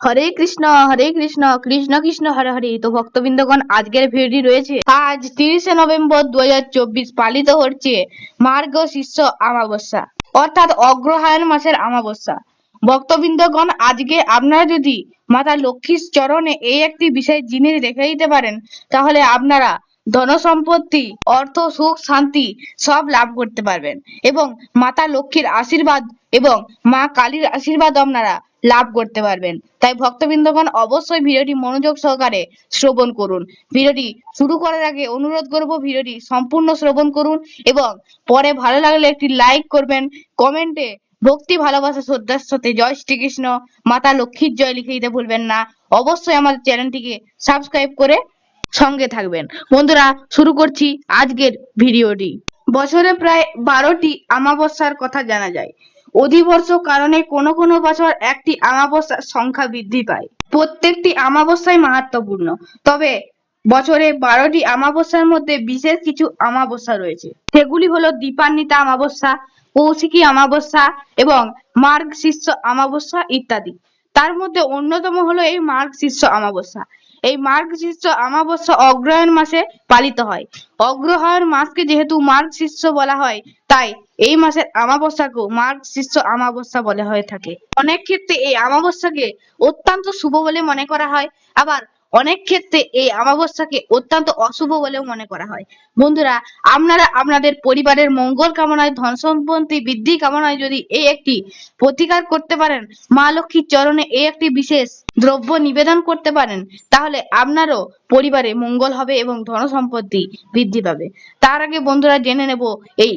হরে কৃষ্ণ হরে কৃষ্ণ কৃষ্ণ কৃষ্ণ, হরে হরে। তো ভক্তবৃন্দগণ, আজকের ভিডিওটি রয়েছে। আজ তিরিশে নভেম্বর দু হাজার চব্বিশ পালিত হচ্ছে মার্গ শিষ্য অমাবস্যা, অর্থাৎ অগ্রহায়ণ মাসের অমাবস্যা। ভক্তবৃন্দগণ, আজকে আপনারা যদি মাতা লক্ষ্মীর চরণে এই একটি বিশেষ জিনিস রেখে দিতে পারেন, তাহলে আপনারা ধন সম্পত্তি, অর্থ, সুখ, শান্তি সব লাভ করতে পারবেন। এবং মাতা লক্ষ্মীর আশীর্বাদ এবং মা কালীর আশীর্বাদ আপনারা লাভ করতে পারবেন। তাই ভক্তবৃন্দগণ অবশ্যই ভিডিওটি মনোযোগ সহকারে শ্রবণ করুন। ভিডিওটি শুরু করার আগে অনুরোধ করব ভিডিওটি সম্পূর্ণ শ্রবণ করুন এবং পরে ভালো লাগলে একটি লাইক করবেন। কমেন্টে ভক্তি, ভালোবাসা, শ্রদ্ধার সাথে জয় শ্রীকৃষ্ণ, মাতা লক্ষ্মীর জয় লিখে দিতে ভুলবেন না। অবশ্যই আমাদের চ্যানেলটিকে সাবস্ক্রাইব করে সঙ্গে থাকবেন। বন্ধুরা, শুরু করছি আজকের ভিডিওটি। বছরে প্রায় বারোটি অমাবস্যার কথা জানা যায়। অধিবর্ষ কারণে কোনো কোনো বছর একটি অমাবস্যার সংখ্যা বৃদ্ধি পায়। প্রত্যেকটি অমাবস্যাই মাহাত্মপূর্ণ তবে বছরে বারোটি আমাবস্যার মধ্যে বিশেষ কিছু আমাবস্যা রয়েছে। সেগুলি হলো দীপান্বিতা আমাবস্যা, কৌশিকী অমাবস্যা এবং মার্গ শীর্ষ অমাবস্যা ইত্যাদি। তার মধ্যে অন্যতম হলো এই মার্গ শীর্ষ অমাবস্যা এই মার্গ শীর্ষ অমাবস্যা অগ্রহায়ণ মাসে পালিত হয়। অগ্রহায়ণ মাসকে যেহেতু মার্গ শীর্ষ বলা হয়, তাই এই মাসের অমাবস্যাকেও মার্গ শীর্ষ অমাবস্যা বলা হয়ে থাকে। অনেক ক্ষেত্রে এই অমাবস্যাকে অত্যন্ত শুভ বলে মনে করা হয়। আবার অনেক ক্ষেত্রে এই অমাবস্যাকে অত্যন্ত অশুভ বলেও মনে করা হয়। বন্ধুরা, আপনারা আপনাদের পরিবারের মঙ্গল কামনায়, ধন সম্পত্তি বৃদ্ধি কামনায় যদি এই একটি প্রতিকার করতে পারেন, মা লক্ষ্মীর চরণে এই একটি বিশেষ দ্রব্য নিবেদন করতে পারেন, তাহলে আপনারও পরিবারে মঙ্গল হবে এবং ধন সম্পত্তি বৃদ্ধি পাবে। তার আগে বন্ধুরা জেনে নেব এই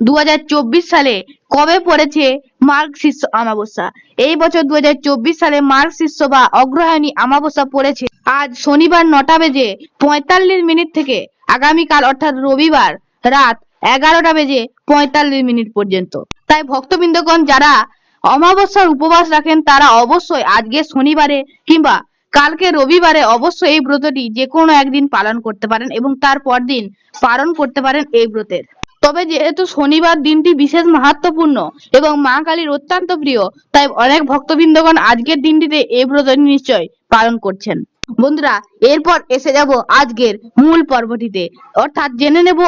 দু হাজার চব্বিশ সালে কবে পড়েছে মার্গ শীর্ষ অমাবস্যা? এই বছর দু হাজার চব্বিশ সালে মার্গ শীর্ষ বা অগ্রহায়ণী অমাবস্যা পড়েছে। আজ শনিবার নটা বেজে পঁয়তাল্লিশ মিনিট থেকে আগামীকাল অর্থাৎ রবিবার রাত এগারোটা বেজে পঁয়তাল্লিশ মিনিট পর্যন্ত। তাই ভক্তবৃন্দগণ, যারা অমাবস্যার উপবাস রাখেন, তারা অবশ্যই আজকে শনিবারে কিংবা কালকে রবিবারে অবশ্যই এই ব্রতটি যে কোনো একদিন পালন করতে পারেন এবং তার পরদিন পালন করতে পারেন এই ব্রতের। তবে যেহেতু শনিবার দিনটি বিশেষ মাহাত্মপূর্ণ এবং মা কালীর অত্যন্ত প্রিয়, তাই অনেক ভক্তবৃন্দগণ আজকের দিনটিতে এই ব্রতটি নিশ্চয় পালন করছেন। বন্ধুরা, এরপর এসে যাব আজকের মূল পর্বটিতে। অর্থাৎ জেনে নেব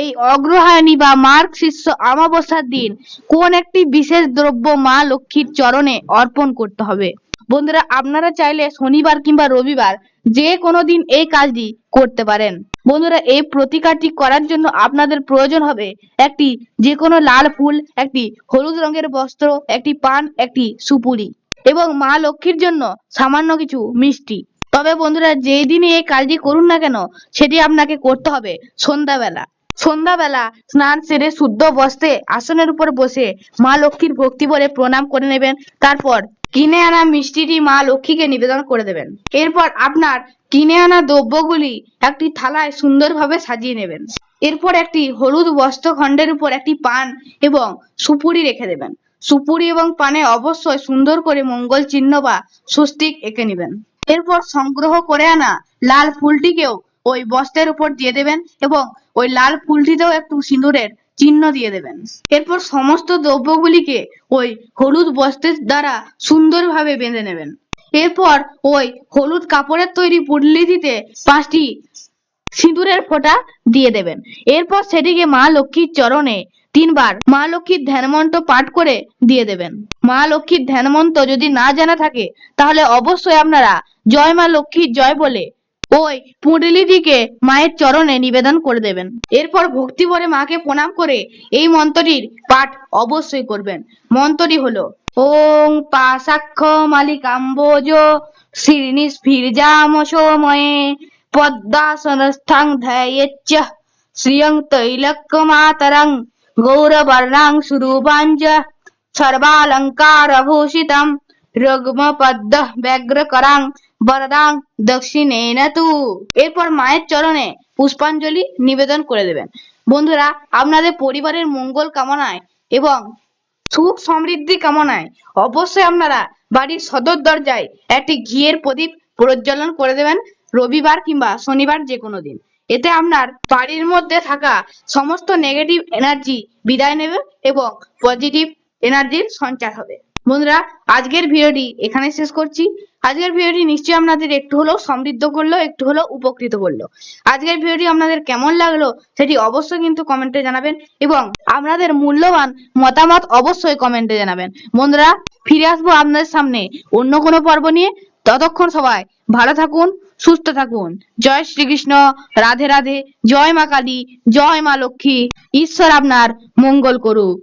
এই অগ্রহায়ণী বা মার্গ শীর্ষ অমাবস্যার দিন কোন একটি বিশেষ দ্রব্য মা লক্ষ্মীর চরণে অর্পণ করতে হবে। বন্ধুরা, আপনারা চাইলে শনিবার কিংবা রবিবার যে কোনো দিন এই কাজটি করতে পারেন। বন্ধুরা, এই প্রতিকারটি করার জন্য আপনাদের প্রয়োজন হবে একটি যে কোনো লাল ফুল, একটি হলুদ রঙের বস্ত্র, একটি পান, একটি সুপুরি এবং মা লক্ষ্মীর জন্য সামান্য কিছু মিষ্টি। তবে বন্ধুরা যেই দিনই এই কাজটি করুন না কেন, সেটি আপনাকে করতে হবে। সন্ধ্যাবেলা। সন্ধ্যাবেলা স্নান সেরে শুদ্ধ বস্ত্রে আসনের উপর বসে মা লক্ষ্মীর ভক্তি বলে প্রণাম করে নেবেন। তারপর কিনে আনা মিষ্টিটি মা লক্ষ্মীকে নিবেদন করে দেবেন। এরপর আপনার কিনে আনা দ্রব্যগুলি একটি থালায় সুন্দরভাবে সাজিয়ে নেবেন। এরপর একটি হলুদ বস্ত্র খণ্ডের উপর একটি পান এবং সুপুরি রেখে দেবেন। সুপুরি এবং পানে অবশ্যই সুন্দর করে মঙ্গল চিহ্ন বা স্বস্তিক এঁকে নেবেন। এরপর সংগ্রহ করে আনা লাল ফুলটিকেও ওই বস্ত্রের উপর দিয়ে দেবেন এবং ওই লাল ফুলটিতেও একটু সিঁদুরের চিহ্ন দিয়ে দেবেন। এরপর সমস্ত দ্রব্যগুলিকে ওই হলুদ বস্ত্রের দ্বারা সুন্দরভাবে বেঁধে নেবেন। এরপর ওই হলুদ কাপড়ের তৈরি পুডলিটিতে পাঁচটি সিঁদুরের ফোঁটা দিয়ে দেবেন। এরপর সেটিকে মা লক্ষ্মীর চরণে তিনবার মা লক্ষ্মীর ধ্যানমন্ত্র পাঠ করে দিয়ে দেবেন। মা লক্ষ্মীর ধ্যানমন্ত্র যদি না জানা থাকে, তাহলে অবশ্যই আপনারা জয় মা লক্ষ্মীর জয় বলে। ওই পুঁটলিটিকে মায়ের চরণে নিবেদন করে দেবেন। এরপর ভক্তি ভরে মাকে প্রণাম করে এই মন্ত্রটির পাঠ অবশ্যই করবেন। মন্ত্রটি হলো, ওং পাশাক্ষ মালিকাম্বোজ শ্রীনিস্ফির্জাম সময়ে পদ্মাসনস্থাং ধ্যায়েচ্চ শ্রিয়ং তৈলক্যমাতরং গৌরবর্ণাং সুরূপাঞ্জ সর্বালঙ্কারভূষিতম রগ্মপদ্ম ব্যগ্রকরাং বরদাং দক্ষিণেন তু। এরপর মায়ের চরণে পুষ্পাঞ্জলি নিবেদন করে দেবেন। বন্ধুরা, আপনাদের পরিবারের মঙ্গল কামনায় এবং সুখ সমৃদ্ধি কামনায় অবশ্যই আপনারা বাড়ির সদর দরজায় একটি ঘিয়ের প্রদীপ প্রজ্বলন করে দেবেন রবিবার কিংবা শনিবার যে কোনো দিন। এতে আপনার বাড়ির মধ্যে থাকা সমস্ত নেগেটিভ এনার্জি বিদায় নেবে এবং পজিটিভ এনার্জির সঞ্চার হবে। বন্ধুরা, আজকের ভিডিওটি এখানে শেষ করছি। আজকের ভিডিওটি নিশ্চয়ই আপনাদের একটু হলেও সমৃদ্ধ করল, একটু হলেও উপকৃত করল। আজকের ভিডিওটি আপনাদের কেমন লাগল সেটি অবশ্যই কিন্তু কমেন্টে জানাবেন এবং আপনাদের মূল্যবান মতামত অবশ্যই কমেন্টে জানাবেন। বন্ধুরা, ফিরে আসব আপনাদের সামনে অন্য কোনো পর্ব নিয়ে। ততক্ষণ সবাই ভালো থাকুন, সুস্থ থাকুন। জয় শ্রীকৃষ্ণ, রাধে রাধে, জয় মা কালী, জয় মা লক্ষ্মী। ঈশ্বর আপনার মঙ্গল করুক।